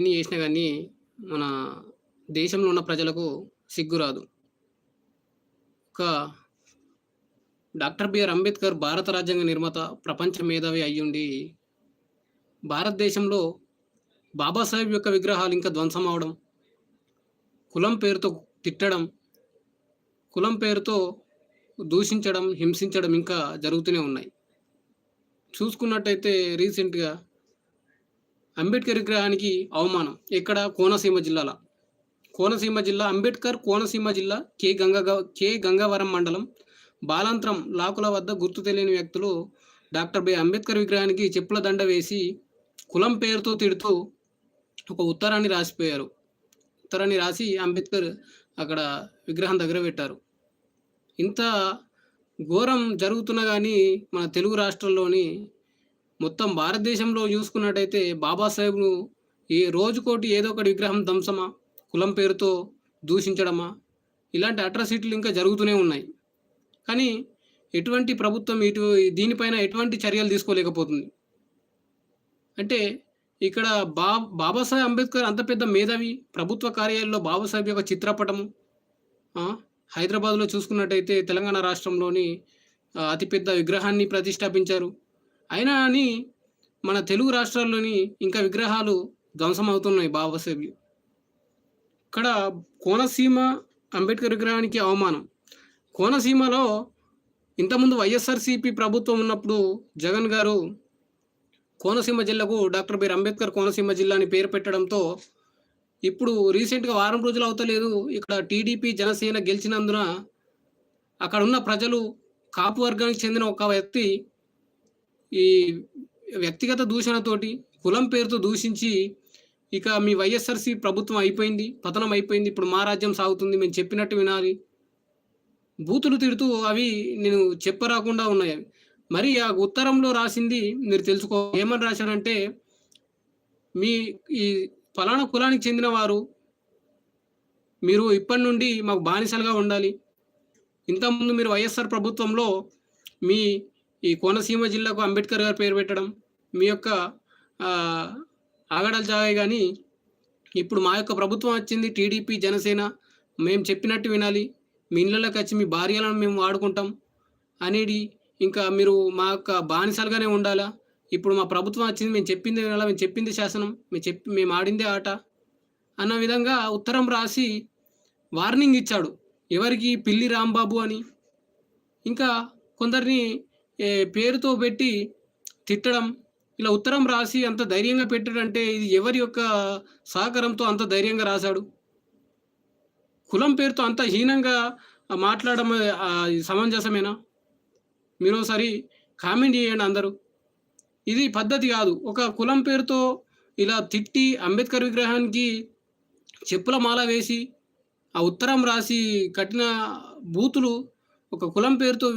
ఎన్ని చేసినా కానీ మన దేశంలో ఉన్న ప్రజలకు సిగ్గు రాదు. ఒక డాక్టర్ బిఆర్ అంబేద్కర్ భారత రాజ్యాంగ నిర్మాత, ప్రపంచ మేధావి అయ్యుండి భారతదేశంలో బాబాసాహెబ్ యొక్క విగ్రహాలు ఇంకా ధ్వంసం అవ్వడం, కులం పేరుతో తిట్టడం, కులం పేరుతో దూషించడం, హింసించడం ఇంకా జరుగుతూనే ఉన్నాయి. చూసుకున్నట్టయితే రీసెంట్‌గా అంబేద్కర్ విగ్రహానికి అవమానం. ఎక్కడ? కోనసీమ జిల్లాల. కోనసీమ జిల్లా అంబేద్కర్ కోనసీమ జిల్లా కె గంగా కె గంగవరం మండలం బాలాంత్రం లాకుల వద్ద గుర్తు తెలియని వ్యక్తులు డాక్టర్ బి. అంబేద్కర్ విగ్రహానికి చెప్పుల దండ వేసి, కులం పేరుతో తిడుతూ ఒక ఉత్తరాన్ని రాసిపోయారు. ఉత్తరాన్ని రాసి అంబేద్కర్ అక్కడ విగ్రహం దగ్గర పెట్టారు. ఇంత ఘోరం జరుగుతున్నా కానీ మన తెలుగు రాష్ట్రంలోని మొత్తం భారతదేశంలో చూసుకున్నట్టయితే బాబాసాహెబ్‌ను ఏ రోజుకోటి ఏదో ఒకటి విగ్రహం ధ్వంసమా, కులం పేరుతో దూషించడమా, ఇలాంటి అట్రాసిటీలు ఇంకా జరుగుతూనే ఉన్నాయి. కానీ ఎటువంటి ప్రభుత్వం ఇటు దీనిపైన ఎటువంటి చర్యలు తీసుకోలేకపోతుంది. అంటే ఇక్కడ బా బాబాసాహెబ్ అంబేద్కర్ అంత పెద్ద మేధావి. ప్రభుత్వ కార్యాలయంలో బాబాసాహెబ్ యొక్క చిత్రపటము హైదరాబాద్‌లో చూసుకున్నట్టయితే తెలంగాణ రాష్ట్రంలోని అతిపెద్ద విగ్రహాన్ని ప్రతిష్టాపించారు. అయినా అని మన తెలుగు రాష్ట్రాల్లోని ఇంకా విగ్రహాలు ధ్వంసం అవుతున్నాయి బాబాసాహెబ్‌వి. ఇక్కడ కోనసీమ అంబేద్కర్ విగ్రహానికి అవమానం. కోనసీమలో ఇంతకుముందు వైఎస్ఆర్‌సీపీ ప్రభుత్వం ఉన్నప్పుడు జగన్ గారు కోనసీమ జిల్లాకు డాక్టర్ బిఆర్ అంబేద్కర్ కోనసీమ జిల్లా అని పేరు పెట్టడంతో ఇప్పుడు రీసెంట్‌గా వారం రోజులు అవుతలేదు. ఇక్కడ టీడీపీ, జనసేన గెలిచినందున అక్కడ ఉన్న ప్రజలు కాపు వర్గానికి చెందిన ఒక వ్యక్తి ఈ వ్యక్తిగత దూషణతోటి, కులం పేరుతో దూషించి, ఇక మీ వైఎస్ఆర్‌సీ ప్రభుత్వం అయిపోయింది. పతనం అయిపోయింది. ఇప్పుడు మా రాజ్యం సాగుతుంది. మేము చెప్పినట్టు వినాలి. బూతులు తిడుతూ అవి నేను చెప్పరాకుండా ఉన్నాయి అవి. మరి ఆ ఉత్తరంలో రాసింది మీరు తెలుసుకో ఏమని రాశారంటే మీ ఈ ఫలానా కులానికి చెందిన వారు మీరు ఇప్పటి నుండి మాకు బానిసలుగా ఉండాలి. ఇంతకుముందు మీరు వైఎస్ఆర్ ప్రభుత్వంలో మీ ఈ కోనసీమ జిల్లాకు అంబేద్కర్ గారు పేరు పెట్టడం, మీ యొక్క ఆగడాలు జాగే కానీ ఇప్పుడు మా యొక్క ప్రభుత్వం వచ్చింది టీడీపీ, జనసేన. మేము చెప్పినట్టు వినాలి. మీ ఇళ్ళలోకొచ్చి మీ భార్యలను మేము వాడుకుంటాం అనేది ఇంకా మీరు మా యొక్క బానిసలుగానే ఉండాలా? ఇప్పుడు మా ప్రభుత్వం వచ్చింది. మేము చెప్పింది వినాలా? మేము చెప్పింది శాసనం. మేము చెప్పి మేము ఆడిందే ఆట. అన్న విధంగా ఉత్తరం రాసి వార్నింగ్ ఇచ్చాడు. ఎవరికి? పిల్లి రాంబాబు అని. ఇంకా కొందరిని పేరుతో పెట్టి తిట్టడం. ఇలా ఉత్తరం రాసి అంత ధైర్యంగా పెట్టాడంటే ఇది ఎవరి యొక్క సహకారంతో అంత ధైర్యంగా రాశాడు కులం పేరుతో అంత హీనంగా మాట్లాడడం సమంజసమేనా మీరు ఒకసారి కామెంట్ చేయండి అందరూ. ఇది పద్ధతి కాదు. ఒక కులం పేరుతో ఇలా తిట్టి అంబేద్కర్ విగ్రహానికి చెప్పుల మాల వేసి, ఆ ఉత్తరం రాసి కట్టిన బూతులు ఒక కులం పేరుతో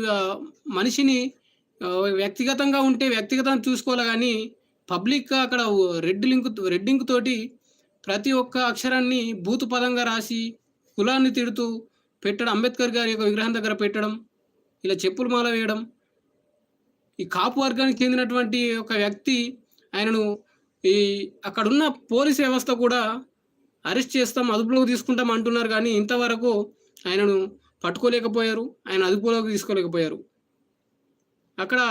మనిషిని వ్యక్తిగతంగా ఉంటే వ్యక్తిగతంగా చూసుకోవాలి కానీ పబ్లిక్‌గా అక్కడ రెడ్ లింక్ రెడ్ ఇంక్ తోటి ప్రతి ఒక్క అక్షరాన్ని బూతు పదంగా రాసి, కులాన్ని తిడుతూ పెట్టడం. అంబేద్కర్ గారి యొక్క విగ్రహం దగ్గర పెట్టడం. ఇలా చెప్పులు మాల వేయడం. ఈ కాపు వర్గానికి చెందినటువంటి ఒక వ్యక్తి ఆయనను ఈ అక్కడున్న పోలీస్ వ్యవస్థ కూడా అరెస్ట్ చేస్తాం, అదుపులోకి తీసుకుంటాం అంటున్నారు కానీ ఇంతవరకు ఆయనను పట్టుకోలేకపోయారు. ఆయన అదుపులోకి తీసుకోలేకపోయారు. అక్కడ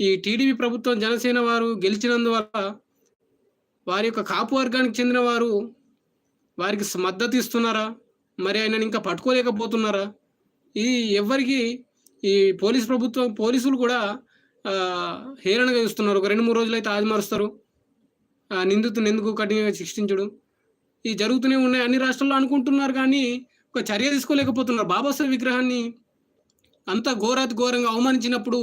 ఈ టీడీపీ ప్రభుత్వం, జనసేన వారు గెలిచినందువల్ల వారి యొక్క కాపు వర్గానికి చెందిన వారు వారికి మద్దతు ఇస్తున్నారా? మరి ఆయనను ఇంకా పట్టుకోలేకపోతున్నారా? ఇది ఎవ్వరికీ ఈ పోలీస్ ప్రభుత్వం పోలీసులు కూడా హేరణగా ఇస్తున్నారు ఒక 2, 3 రోజులైతే ఆదిమరుస్తారు. నిందితుని ఎందుకు కఠినంగా శిక్షించడం ఇవి జరుగుతూనే ఉన్నాయి. అన్ని రాష్ట్రాల్లో అనుకుంటున్నారు కానీ, ఒక చర్య తీసుకోలేకపోతున్నారు. బాబాసాహెబ్ విగ్రహాన్ని అంత ఘోరాతి ఘోరంగా అవమానించినప్పుడు,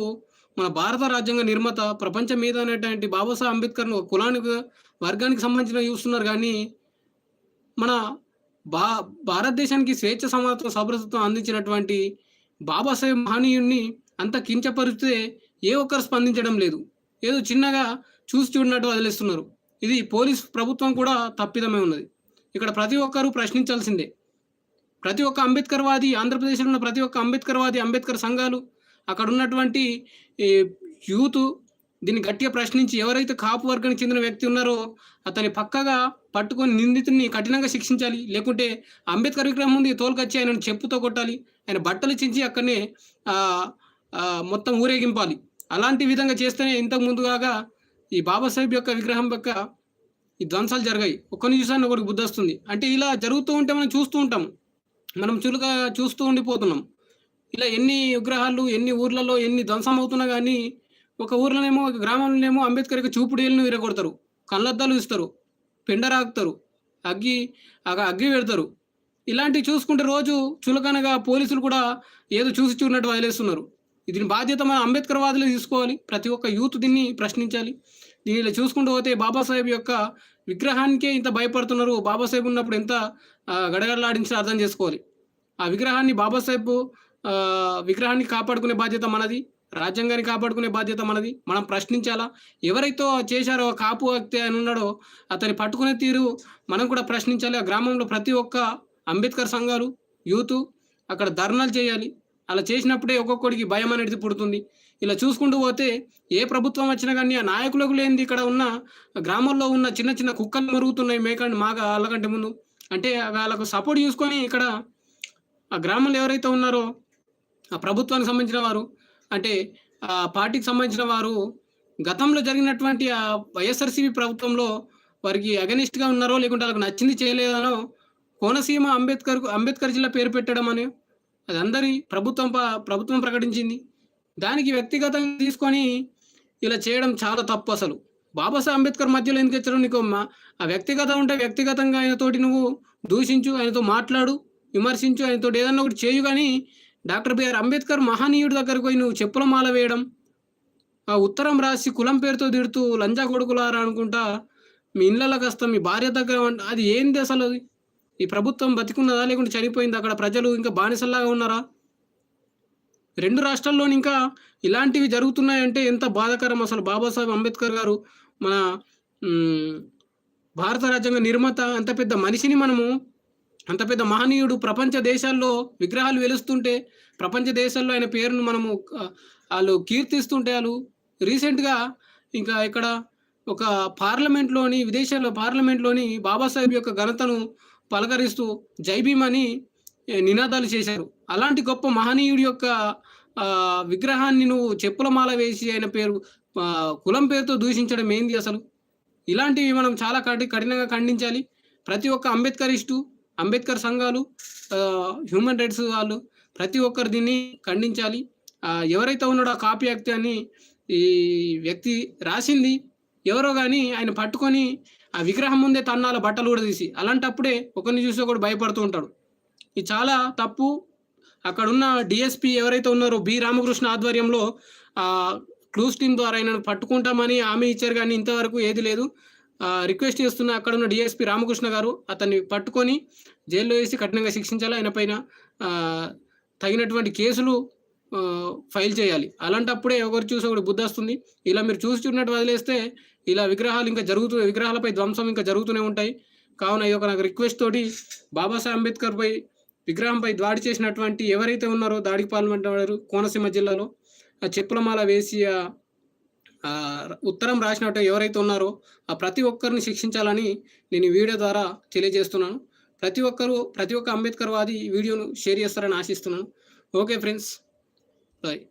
మన భారత రాజ్యాంగ నిర్మాత, ప్రపంచ మీద అనేటువంటి బాబాసాహెబ్ అంబేద్కర్‌ను ఒక కులానికి, వర్గానికి సంబంధించినవి చూస్తున్నారు కానీ మన భా భారతదేశానికి స్వేచ్ఛ, సమానత్వం, సౌభ్రతత్వం అందించినటువంటి బాబాసాహెబ్ మహనీయుణ్ణి అంత కించపరిస్తే ఏ ఒక్కరు స్పందించడం లేదు. ఏదో చిన్నగా చూసి చూడనట్టు వదిలేస్తున్నారు. ఇది పోలీస్ ప్రభుత్వం కూడా తప్పిదమై ఉన్నది. ఇక్కడ ప్రతి ఒక్కరూ ప్రశ్నించాల్సిందే. ప్రతి ఒక్క అంబేద్కర్ వాది ఆంధ్రప్రదేశ్‌లో ఉన్న ప్రతి ఒక్క అంబేద్కర్ వాది అంబేద్కర్ సంఘాలు, అక్కడున్నటువంటి ఈ యూత్ దీన్ని గట్టిగా ప్రశ్నించి ఎవరైతే కాపు వర్గానికి చెందిన వ్యక్తి ఉన్నారో అతని పక్కగా పట్టుకొని నిందితుడిని కఠినంగా శిక్షించాలి. లేకుంటే అంబేద్కర్ విగ్రహం ముందు తోలుకొచ్చి ఆయనను చెప్పుతో కొట్టాలి. ఆయన బట్టలు చించి అక్కడనే మొత్తం ఊరేగింపాలి. అలాంటి విధంగా చేస్తేనే ఇంతకు ముందుగా ఈ బాబాసాహెబ్ యొక్క విగ్రహం యొక్క ఈ ధ్వంసాలు జరిగాయి. ఒక్కని చూసాన్ని ఒకటి బుద్ధి వస్తుంది. అంటే ఇలా జరుగుతూ ఉంటే మనం చూస్తూ ఉంటాం మనం చులుగా చూస్తూ ఉండిపోతున్నాం. ఇలా ఎన్ని విగ్రహాలు ఎన్ని ఊర్లలో ఎన్ని ధ్వంసం అవుతున్నా కానీ ఒక ఊర్లోనేమో ఒక గ్రామంలోనేమో అంబేద్కర్ యొక్క చూపుడేళ్ళను విరగొడతారు. కళ్ళద్దాలు ఇస్తారు. పెండరాకుతారు అగ్గి అగ- అగ్గి పెడతారు. ఇలాంటివి చూసుకుంటే రోజు చులకనగా పోలీసులు కూడా ఏదో చూసి చూడనట్టు వదిలేస్తున్నారు. దీని బాధ్యత మన అంబేద్కర్ వాదులే తీసుకోవాలి. ప్రతి ఒక్క యూత్ దీన్ని ప్రశ్నించాలి. దీనిలో చూసుకుంటూ పోతే బాబాసాహెబ్ యొక్క విగ్రహానికే ఇంత భయపడుతున్నారు. బాబాసాహెబ్ ఉన్నప్పుడు ఎంత ఆ, అర్థం చేసుకోవాలి. ఆ విగ్రహాన్ని బాబాసాహెబ్ విగ్రహాన్ని కాపాడుకునే బాధ్యత మనది. రాజ్యాంగాన్ని కాపాడుకునే బాధ్యత మనది. మనం ప్రశ్నించాలా? ఎవరైతే చేశారో కాపు వ్యక్తి అని ఉన్నాడో అతని పట్టుకునే తీరు మనం కూడా ప్రశ్నించాలి. ఆ గ్రామంలో ప్రతి ఒక్క అంబేద్కర్ సంఘాలు యూత్ అక్కడ ధర్నాలు చేయాలి. అలా చేసినప్పుడే ఒక్కొక్కడికి భయం అనేది పుడుతుంది. ఇలా చూసుకుంటూ పోతే ఏ ప్రభుత్వం వచ్చినా కానీ ఆ నాయకులకు లేనిది ఇక్కడ ఉన్న గ్రామంలో ఉన్న చిన్న చిన్న కుక్కలు మరుగుతున్నాయి మేకండి మాగా వాళ్ళకంటే ముందు. అంటే వాళ్ళకు సపోర్ట్ చూసుకొని ఇక్కడ ఆ గ్రామంలో ఎవరైతే ఉన్నారో ఆ ప్రభుత్వానికి సంబంధించిన వారు అంటే ఆ పార్టీకి సంబంధించిన వారు గతంలో జరిగినటువంటి ఆ వైఎస్ఆర్సీపీ ప్రభుత్వంలో వారికి అగనిస్ట్గా ఉన్నారో లేకుంటే వాళ్ళకి నచ్చింది చేయలేదనో కోనసీమ అంబేద్కర్ అంబేద్కర్ జిల్లా పేరు పెట్టడం అని అది అందరి ప్రభుత్వం ప- ప్రభుత్వం ప్రకటించింది. దానికి వ్యక్తిగతంగా తీసుకొని ఇలా చేయడం చాలా తప్పు అసలు. బాబాసాహెబ్ అంబేద్కర్ మధ్యలో ఎందుకు ఇచ్చారు నీకు మా- ఆ వ్యక్తిగతం ఉంటే వ్యక్తిగతంగా ఆయనతోటి నువ్వు దూషించు ఆయనతో మాట్లాడు విమర్శించు ఆయనతో ఏదన్నా ఒకటి చేయు కానీ డాక్టర్ బిఆర్ అంబేద్కర్ మహనీయుడి దగ్గరకు పోయి నువ్వు చెప్పుల మాల వేయడం ఆ ఉత్తరం రాసి కులం పేరుతో తిడుతూ లంజా కొడుకులారా అనుకుంటా మీ ఇళ్ళకి వస్తాం మీ భార్య దగ్గర అది ఏంది అసలు? అది ఈ ప్రభుత్వం బతికున్నదా? లేకుంటే చనిపోయింది? అక్కడ ప్రజలు ఇంకా బానిసల్లాగా ఉన్నారా? రెండు రాష్ట్రాల్లోని ఇంకా ఇలాంటివి జరుగుతున్నాయంటే ఎంత బాధాకరం. అసలు బాబాసాహెబ్ అంబేద్కర్ గారు మన భారత రాజ్యాంగ నిర్మాత అంత పెద్ద మనిషిని మనము అంత పెద్ద మహనీయుడు ప్రపంచ దేశాల్లో విగ్రహాలు వెలుస్తుంటే ప్రపంచ దేశాల్లో ఆయన పేరును మనము వాళ్ళు కీర్తిస్తుంటే వాళ్ళు రీసెంట్గా ఇంకా ఇక్కడ ఒక పార్లమెంట్లోని విదేశాల్లో పార్లమెంట్లోని బాబాసాహెబ్ యొక్క ఘనతను పలకరిస్తూ జై అని నినాదాలు చేశారు. అలాంటి గొప్ప మహనీయుడి యొక్క విగ్రహాన్ని నువ్వు చెప్పుల మాల వేసి ఆయన పేరు కులం పేరుతో దూషించడం ఏంది అసలు? ఇలాంటివి మనం చాలా కఠి కఠినంగా ఖండించాలి. ప్రతి ఒక్క అంబేద్కరిస్టు అంబేద్కర్ సంఘాలు హ్యూమన్ రైట్స్ వాళ్ళు ప్రతి ఒక్కరు దీన్ని ఖండించాలి. ఎవరైతే ఉన్నాడో ఆ కాపీ వ్యక్తి అని ఈ వ్యక్తి రాసింది ఎవరో కానీ ఆయన పట్టుకొని ఆ విగ్రహం ముందే తన్నాల బట్టలు కూడా తీసి అలాంటప్పుడే ఒకరిని చూసి ఒకడు భయపడుతూ ఉంటాడు. ఇది చాలా తప్పు అక్కడున్న డిఎస్పి ఎవరైతే ఉన్నారో బి రామకృష్ణ ఆధ్వర్యంలో క్లూస్ టీమ్ ద్వారా ఆయనను పట్టుకుంటామని హామీ ఇచ్చారు కానీ ఇంతవరకు ఏది లేదు. రిక్వెస్ట్ చేస్తున్న అక్కడ ఉన్న డిఎస్పి రామకృష్ణ గారు అతన్ని పట్టుకొని జైల్లో వేసి కఠినంగా శిక్షించాలి. ఆయన పైన తగినటువంటి కేసులు ఫైల్ చేయాలి. అలాంటప్పుడే ఒకరు చూసి ఒకటి బుద్ధి వస్తుంది ఇలా మీరు చూసి చూడనట్టు వదిలేస్తే ఇలా విగ్రహాలు ఇంకా జరుగుతూ విగ్రహాలపై ధ్వంసం ఇంకా జరుగుతూనే ఉంటాయి. కావున ఇది ఒక నాకు రిక్వెస్ట్ తోటి బాబాసాహెబ్ అంబేద్కర్ పై విగ్రహంపై దాడి చేసినటువంటి ఎవరైతే ఉన్నారో దాడికి పాల్పడ్డారు కోనసీమ జిల్లాలో ఆ చెప్పులమాల వేసి ఉత్తరం రాసినట్టు ఎవరైతే ఉన్నారో ఆ ప్రతి ఒక్కరిని శిక్షించాలని నేను ఈ వీడియో ద్వారా తెలియజేస్తున్నాను. ప్రతి ఒక్కరూ ప్రతి ఒక్క అంబేద్కర్ వాది ఈ వీడియోను షేర్ చేస్తారని ఆశిస్తున్నాను. Okay friends. బాయ్.